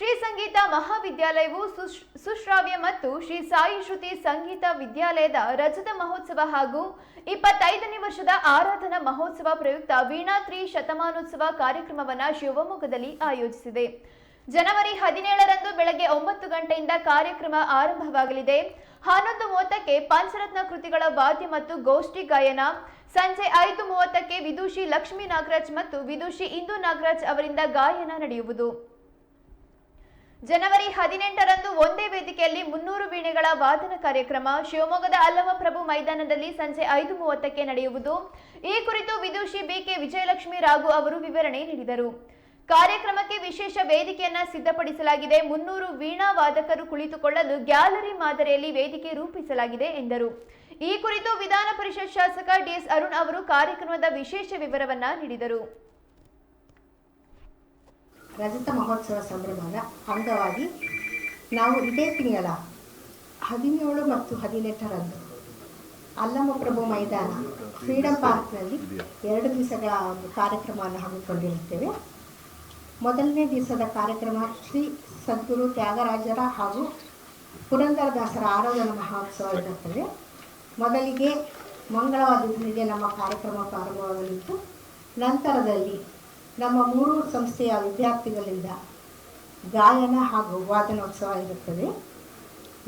ಶ್ರೀ ಸಂಗೀತ ಮಹಾವಿದ್ಯಾಲಯವು ಸುಶ್- ಸುಶ್ರಾವ್ಯ ಮತ್ತು ಶ್ರೀ ಸಾಯಿ ಶ್ರುತಿ ಸಂಗೀತ ವಿದ್ಯಾಲಯದ ರಜತ ಮಹೋತ್ಸವ ಹಾಗೂ ಇಪ್ಪತ್ತೈದನೇ ವರ್ಷದ ಆರಾಧನಾ ಮಹೋತ್ಸವ ಪ್ರಯುಕ್ತ ವೀಣಾತ್ರಿ ಶತಮಾನೋತ್ಸವ ಕಾರ್ಯಕ್ರಮವನ್ನು ಶಿವಮೊಗ್ಗದಲ್ಲಿ ಆಯೋಜಿಸಿದೆ. ಜನವರಿ ಹದಿನೇಳರಂದು ಬೆಳಗ್ಗೆ ಒಂಬತ್ತು ಗಂಟೆಯಿಂದ ಕಾರ್ಯಕ್ರಮ ಆರಂಭವಾಗಲಿದೆ. ಹನ್ನೊಂದು ಮೂವತ್ತಕ್ಕೆ ಪಂಚರತ್ನ ಕೃತಿಗಳ ವಾದ್ಯ ಮತ್ತು ಗೋಷ್ಠಿ ಗಾಯನ, ಸಂಜೆ ಐದು ಮೂವತ್ತಕ್ಕೆ ವಿದುಷಿ ಲಕ್ಷ್ಮೀ ನಾಗರಾಜ್ ಮತ್ತು ವಿದುಷಿ ಇಂದು ನಾಗರಾಜ್ ಅವರಿಂದ ಗಾಯನ ನಡೆಯುವುದು. ಜನವರಿ ಹದಿನೆಂಟರಂದು ಒಂದೇ ವೇದಿಕೆಯಲ್ಲಿ ಮುನ್ನೂರು ವೀಣೆಗಳ ವಾದನ ಕಾರ್ಯಕ್ರಮ ಶಿವಮೊಗ್ಗದ ಅಲ್ಲಮಪ್ರಭು ಮೈದಾನದಲ್ಲಿ ಸಂಜೆ ಐದು ಮೂವತ್ತಕ್ಕೆ ನಡೆಯುವುದು. ಈ ಕುರಿತು ವಿದುಷಿ ಬಿಕೆ ವಿಜಯಲಕ್ಷ್ಮಿ ರಾಘು ಅವರು ವಿವರಣೆ ನೀಡಿದರು. ಕಾರ್ಯಕ್ರಮಕ್ಕೆ ವಿಶೇಷ ವೇದಿಕೆಯನ್ನ ಸಿದ್ಧಪಡಿಸಲಾಗಿದೆ. ಮುನ್ನೂರು ವೀಣಾ ವಾದಕರು ಕುಳಿತುಕೊಳ್ಳಲು ಗ್ಯಾಲರಿ ಮಾದರಿಯಲ್ಲಿ ವೇದಿಕೆ ರೂಪಿಸಲಾಗಿದೆ ಎಂದರು. ಈ ಕುರಿತು ವಿಧಾನ ಪರಿಷತ್ ಶಾಸಕ ಡಿಎಸ್ ಅರುಣ್ ಅವರು ಕಾರ್ಯಕ್ರಮದ ವಿಶೇಷ ವಿವರವನ್ನ ನೀಡಿದರು. ರಜತ ಮಹೋತ್ಸವ ಸಂಭ್ರಮದ ಅಂಗವಾಗಿ ನಾವು ಇದೇ ತಿಂಗಳ ಹದಿನೇಳು ಮತ್ತು ಹದಿನೆಂಟರಂದು ಅಲ್ಲಮಪ್ರಭು ಮೈದಾನ ಫ್ರೀಡಮ್ ಪಾರ್ಕ್ನಲ್ಲಿ ಎರಡು ದಿವಸಗಳ ಒಂದು ಕಾರ್ಯಕ್ರಮವನ್ನು ಹಮ್ಮಿಕೊಂಡಿರುತ್ತೇವೆ. ಮೊದಲನೇ ದಿವಸದ ಕಾರ್ಯಕ್ರಮ ಶ್ರೀ ಸದ್ಗುರು ತ್ಯಾಗರಾಜರ ಹಾಗೂ ಪುರಂದರದಾಸರ ಆರಾಧನಾ ಮಹೋತ್ಸವ ಇರುತ್ತದೆ. ಮೊದಲಿಗೆ ಮಂಗಳವಾರದಿಂದ ನಮ್ಮ ಕಾರ್ಯಕ್ರಮ ಪ್ರಾರಂಭವಾಗಲಿದ್ದು, ನಂತರದಲ್ಲಿ ನಮ್ಮ ಮೂರು ಸಂಸ್ಥೆಯ ವಿದ್ಯಾರ್ಥಿಗಳಿಂದ ಗಾಯನ ಹಾಗೂ ವಾದನೋತ್ಸವ ಇರುತ್ತದೆ.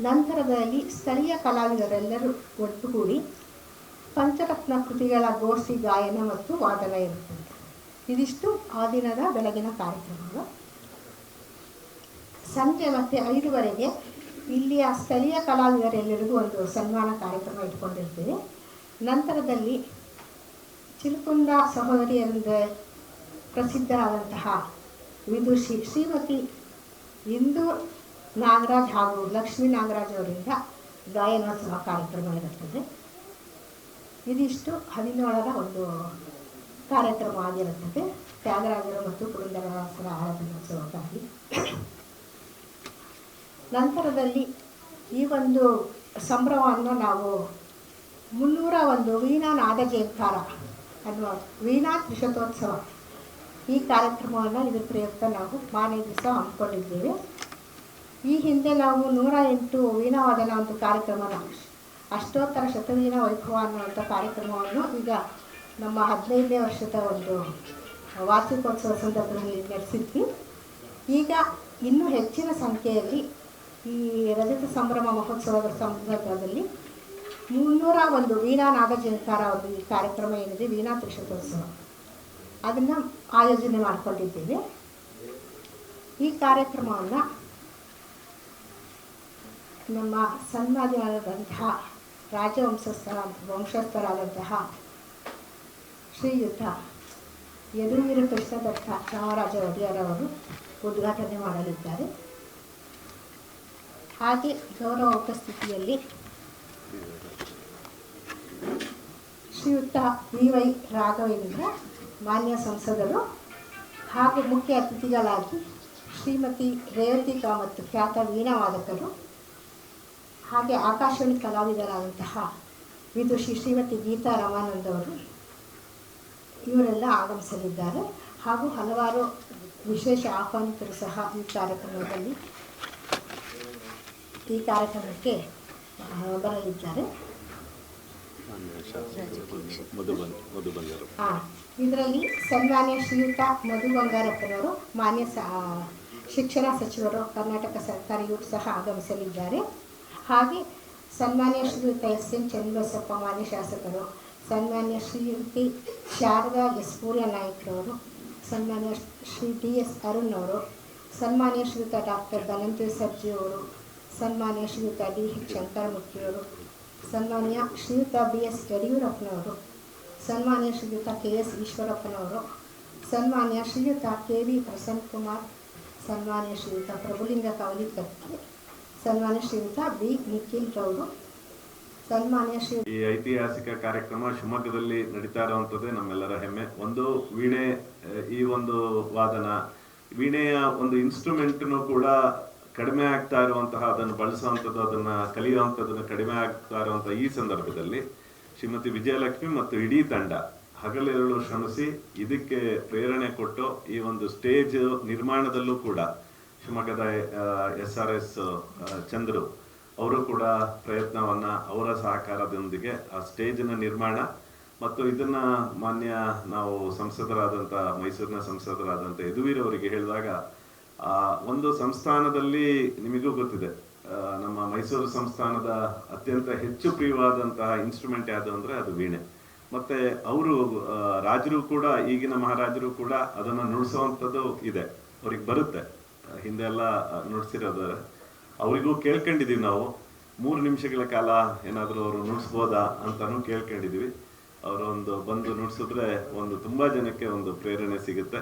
ನಂತರದಲ್ಲಿ ಸ್ಥಳೀಯ ಕಲಾವಿದರೆಲ್ಲರೂ ಒಟ್ಟುಗೂಡಿ ಪಂಚರತ್ನ ಕೃತಿಗಳ ಗೋಷ್ಠಿ ಗಾಯನ ಮತ್ತು ವಾದನ ಇರುತ್ತದೆ. ಇದಿಷ್ಟು ಆ ದಿನದ ಬೆಳಗಿನ ಕಾರ್ಯಕ್ರಮಗಳು. ಸಂಜೆ ಮತ್ತೆ ಐದುವರೆಗೆ ಇಲ್ಲಿಯ ಸ್ಥಳೀಯ ಕಲಾವಿದರೆಲ್ಲರಿಗೂ ಒಂದು ಸನ್ಮಾನ ಕಾರ್ಯಕ್ರಮ ಇಟ್ಕೊಂಡಿರ್ತೀವಿ. ನಂತರದಲ್ಲಿ ಚಿಲ್ಕುಂಡ ಸಹೋದರಿಯರಿಂದ ಪ್ರಸಿದ್ಧರಾದಂತಹ ವಿದುಷಿ ಶ್ರೀಮತಿ ಇಂದು ನಾಗರಾಜ್ ಹಾಗೂ ಲಕ್ಷ್ಮೀ ನಾಗರಾಜ್ ಅವರಿಂದ ಗಾಯನೋತ್ಸವ ಕಾರ್ಯಕ್ರಮ ಇರುತ್ತದೆ ಇದಿಷ್ಟು ಹದಿನೇಳರ ಒಂದು ಕಾರ್ಯಕ್ರಮ ಆಗಿರುತ್ತದೆ. ತ್ಯಾಗರಾಜರು ಮತ್ತು ಪುರಂದರದಾಸರ ಆರಾಧನೋತ್ಸವಕ್ಕಾಗಿ. ನಂತರದಲ್ಲಿ ಈ ಒಂದು ಸಂಭ್ರಮವನ್ನು ನಾವು ಮುನ್ನೂರ ಒಂದು ವೀಣಾ ನಾದ ಅನ್ನುವ ವೀಣಾ ತ್ರಿಶತೋತ್ಸವ ಈ ಕಾರ್ಯಕ್ರಮವನ್ನು ಇದ್ರ ಪ್ರಯುಕ್ತ ನಾವು ಮಾರನೇ ದಿವಸ ಹಮ್ಮಿಕೊಂಡಿದ್ದೇವೆ. ಈ ಹಿಂದೆ ನಾವು ನೂರ ಎಂಟು ವೀಣಾವಾದನ ಒಂದು ಕಾರ್ಯಕ್ರಮನ, ಅಷ್ಟೋತ್ತರ ಶತವೀನ ವೈಭವ ಅನ್ನುವಂಥ ಕಾರ್ಯಕ್ರಮವನ್ನು ಈಗ ನಮ್ಮ ಹದಿನೈದನೇ ವರ್ಷದ ಒಂದು ವಾರ್ಷಿಕೋತ್ಸವ ಸಂದರ್ಭದಲ್ಲಿ ನಡೆಸಿದ್ವಿ. ಈಗ ಇನ್ನೂ ಹೆಚ್ಚಿನ ಸಂಖ್ಯೆಯಲ್ಲಿ ಈ ರಜತ ಸಂಭ್ರಮ ಮಹೋತ್ಸವದ ಸಂದರ್ಭದಲ್ಲಿ ಮುನ್ನೂರ ಒಂದು ವೀಣಾ ನಾಗಜನಕಾರ ಒಂದು ಈ ಕಾರ್ಯಕ್ರಮ ಏನಿದೆ, ವೀಣಾ ತ್ರಿಶತೋತ್ಸವ. ಅದನ್ನು ಆಯೋಜನೆ ಮಾಡ್ಕೊಂಡಿದ್ದೀವಿ. ಈ ಕಾರ್ಯಕ್ರಮವನ್ನು ನಮ್ಮ ಸನ್ಮಾನ್ಯರಾದಂತಹ ರಾಜವಂಶಸ್ಥರ ವಂಶಸ್ಥರಾದಂತಹ ಶ್ರೀಯುತ ಯದುವೀರು ಕೃಷ್ಣದತ್ತ ಚಾಮರಾಜ ಒಡೆಯರವರು ಉದ್ಘಾಟನೆ ಮಾಡಲಿದ್ದಾರೆ. ಹಾಗೆ ಗೌರವ ಉಪಸ್ಥಿತಿಯಲ್ಲಿ ಶ್ರೀಯುತ ವಿ ವೈ ರಾಘವೇಂದ್ರ ಮಾನ್ಯ ಸಂಸದರು ಹಾಗೂ ಮುಖ್ಯ ಅತಿಥಿಗಳಾಗಿ ಶ್ರೀಮತಿ ರೇವತಿ ಕಾಮತ್ ಖ್ಯಾತ ವೀಣಾವಾದಕರು ಹಾಗೆ ಆಕಾಶವಾಣಿ ಕಲಾವಿದರಾದಂತಹ ವಿದುಷಿ ಶ್ರೀಮತಿ ಗೀತಾ ರಮಾನಂದ್ ಅವರು ಇವರೆಲ್ಲ ಆಗಮಿಸಲಿದ್ದಾರೆ. ಹಾಗೂ ಹಲವಾರು ವಿಶೇಷ ಆಹ್ವಾನಿತರು ಸಹ ಈ ಕಾರ್ಯಕ್ರಮದಲ್ಲಿ ಈ ಕಾರ್ಯಕ್ರಮಕ್ಕೆ ಬರಲಿದ್ದಾರೆ. ಬರಲಿದ್ದಾರೆ ಇದರಲ್ಲಿ ಸನ್ಮಾನ್ಯ ಶ್ರೀಯುತ ಮಧು ಬಂಗಾರಪ್ಪನವರು, ಮಾನ್ಯ ಸ ಶಿಕ್ಷಣ ಸಚಿವರು, ಕರ್ನಾಟಕ ಸರ್ಕಾರ ಇವರು ಸಹ ಆಗಮಿಸಲಿದ್ದಾರೆ. ಹಾಗೆ ಸನ್ಮಾನ್ಯ ಶ್ರೀಯುತ ಎಸ್ ಎನ್ ಚನ್ನಬಸಪ್ಪ, ಮಾನ್ಯ ಶಾಸಕರು, ಸನ್ಮಾನ್ಯ ಶ್ರೀಯುತಿ ಶಾರದಾ ಎಸ್ ಪೂರ್ಯ ನಾಯ್ಕರವರು, ಸನ್ಮಾನ್ಯ ಶ್ರೀ ಡಿ ಎಸ್ ಅರುಣ್ ಅವರು ಸನ್ಮಾನ್ಯ ಶ್ರೀಯುತ ಡಾಕ್ಟರ್ ಧನಂಜಯ ಸರ್ಜಿ ಅವರು ಸನ್ಮಾನ್ಯ ಶ್ರೀಯುತ ಡಿ ಎಚ್ ಶಂಕರಮೂರ್ತಿಯವರು, ಸನ್ಮಾನ್ಯ ಶ್ರೀಯುತ ಬಿ ಎಸ್ ಯಡಿಯೂರಪ್ಪನವರು ಸನ್ಮಾನ್ಯ ಶ್ರೀಯುತ ಕೆ ಎಸ್ ಈಶ್ವರಪ್ಪನವರು, ಸನ್ಮಾನ್ಯ ಶ್ರೀಯುತ ಕೆ ವಿ ಪ್ರಸನ್ನ ಕುಮಾರ್, ಸನ್ಮಾನ್ಯ ಶ್ರೀಯುತ ಪ್ರಭುಲಿಂಗ ಕವಲಿಕರ್ತಿ ಸನ್ಮಾನ್ಯ ಶ್ರೀಯುತ ಬಿ ನಿಖಿಲ್ ರವರು ಸನ್ಮಾನ್ಯ ಶ್ರೀ ಈ ಐತಿಹಾಸಿಕ ಕಾರ್ಯಕ್ರಮ ಶಿವಮೊಗ್ಗದಲ್ಲಿ ನಡೀತಾ ಇರುವಂಥದ್ದೇ ನಮ್ಮೆಲ್ಲರ ಹೆಮ್ಮೆ. ಒಂದು ವೀಣೆ, ಈ ಒಂದು ವಾದನ, ವೀಣೆಯ ಒಂದು ಇನ್ಸ್ಟ್ರೂಮೆಂಟ್ನು ಕೂಡ ಕಡಿಮೆ ಆಗ್ತಾ ಇರುವಂತಹ, ಅದನ್ನು ಬಳಸುವಂಥದ್ದು, ಅದನ್ನು ಕಲಿಯುವಂಥದ್ದನ್ನು ಕಡಿಮೆ ಆಗ್ತಾ ಇರುವಂಥ ಈ ಸಂದರ್ಭದಲ್ಲಿ ಶ್ರೀಮತಿ ವಿಜಯಲಕ್ಷ್ಮಿ ಮತ್ತು ಇಡೀ ತಂಡ ಹಗಲಿರುಳು ಶ್ರಮಿಸಿ ಇದಕ್ಕೆ ಪ್ರೇರಣೆ ಕೊಟ್ಟು ಈ ಒಂದು ಸ್ಟೇಜ್ ನಿರ್ಮಾಣದಲ್ಲೂ ಕೂಡ ಶಿವಮೊಗ್ಗದ ಎಸ್ ಆರ್ ಎಸ್ ಚಂದ್ರು ಅವರು ಕೂಡ ಪ್ರಯತ್ನವನ್ನ ಅವರ ಸಹಕಾರದೊಂದಿಗೆ ಆ ಸ್ಟೇಜಿನ ನಿರ್ಮಾಣ ಮತ್ತು ಇದನ್ನ ಮಾನ್ಯ ನಾವು ಸಂಸದರಾದಂಥ ಮೈಸೂರಿನ ಸಂಸದರಾದಂಥ ಯದುವೀರ್ ಅವರಿಗೆ ಹೇಳಿದಾಗ, ಆ, ಒಂದು ಸಂಸ್ಥಾನದಲ್ಲಿ ನಿಮಗೂ ಗೊತ್ತಿದೆ. ನಮ್ಮ ಮೈಸೂರು ಸಂಸ್ಥಾನದ ಅತ್ಯಂತ ಹೆಚ್ಚು ಪ್ರಿಯವಾದಂತಹ ಇನ್ಸ್ಟ್ರೂಮೆಂಟ್ ಯಾವುದು ಅಂದ್ರೆ ಅದು ವೀಣೆ. ಮತ್ತೆ ಅವರು ರಾಜರು ಕೂಡ, ಈಗಿನ ಮಹಾರಾಜರು ಕೂಡ ಅದನ್ನ ನುಡಿಸುವಂಥದ್ದು ಇದೆ. ಅವ್ರಿಗೆ ಬರುತ್ತೆ. ಹಿಂದೆ ಎಲ್ಲ ನುಡಿಸಿರೋದು. ಅವರಿಗೂ ಕೇಳ್ಕೊಂಡಿದ್ದೀವಿ ನಾವು. ಮೂರು ನಿಮಿಷಗಳ ಕಾಲ ಏನಾದರೂ ಅವರು ನುಡಿಸ್ಬೋದಾ ಅಂತಲೂ ಕೇಳ್ಕೊಂಡಿದ್ದೀವಿ ಅವರೊಂದು ಬಂದು ನುಡಿಸಿದ್ರೆ ಒಂದು ತುಂಬಾ ಜನಕ್ಕೆ ಒಂದು ಪ್ರೇರಣೆ ಸಿಗುತ್ತೆ.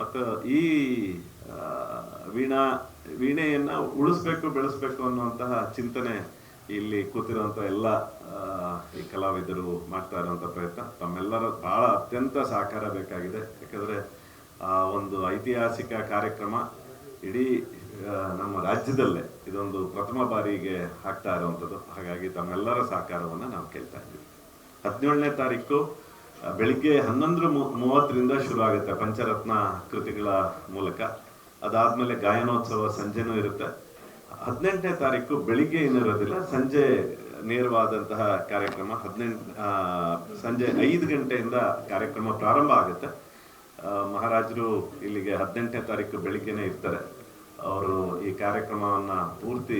ಮತ್ತು ಈ ವೀಣಾ ವೀಣೆಯನ್ನ ಉಳಿಸ್ಬೇಕು, ಬೆಳೆಸ್ಬೇಕು ಅನ್ನುವಂತಹ ಚಿಂತನೆ ಇಲ್ಲಿ ಕೂತಿರುವಂತ ಎಲ್ಲ ಈ ಕಲಾವಿದರು ಮಾಡ್ತಾ ಇರುವಂತ ಪ್ರಯತ್ನ. ತಮ್ಮೆಲ್ಲರ ಬಹಳ ಅತ್ಯಂತ ಸಹಕಾರ ಬೇಕಾಗಿದೆ. ಯಾಕಂದ್ರೆ, ಆ, ಒಂದು ಐತಿಹಾಸಿಕ ಕಾರ್ಯಕ್ರಮ ಇಡೀ ನಮ್ಮ ರಾಜ್ಯದಲ್ಲೇ ಇದೊಂದು ಪ್ರಥಮ ಬಾರಿಗೆ ಆಗ್ತಾ ಇರುವಂಥದ್ದು ಹಾಗಾಗಿ ತಮ್ಮೆಲ್ಲರ ಸಹಕಾರವನ್ನು ನಾವು ಕೇಳ್ತಾ ಇದ್ದೀವಿ. ಹದಿನೇಳನೇ ತಾರೀಕು ಬೆಳಿಗ್ಗೆ ಹನ್ನೊಂದು ಮೂವತ್ತರಿಂದ ಶುರು ಆಗುತ್ತೆ ಪಂಚರತ್ನ ಕೃತಿಗಳ ಮೂಲಕ. ಅದಾದ್ಮೇಲೆ ಗಾಯನೋತ್ಸವ ಸಂಜೆನೂ ಇರುತ್ತೆ. ಹದಿನೆಂಟನೇ ತಾರೀಕು ಬೆಳಿಗ್ಗೆ ಏನಿರೋದಿಲ್ಲ ಸಂಜೆ ನೇರವಾದಂತಹ ಕಾರ್ಯಕ್ರಮ. ಹದಿನೆಂಟು ಸಂಜೆ ಐದು ಗಂಟೆಯಿಂದ ಕಾರ್ಯಕ್ರಮ ಪ್ರಾರಂಭ ಆಗುತ್ತೆ. ಮಹಾರಾಜರು ಇಲ್ಲಿಗೆ ಹದಿನೆಂಟನೇ ತಾರೀಕು ಬೆಳಿಗ್ಗೆನೇ ಇರ್ತಾರೆ. ಅವರು ಈ ಕಾರ್ಯಕ್ರಮವನ್ನ ಪೂರ್ತಿ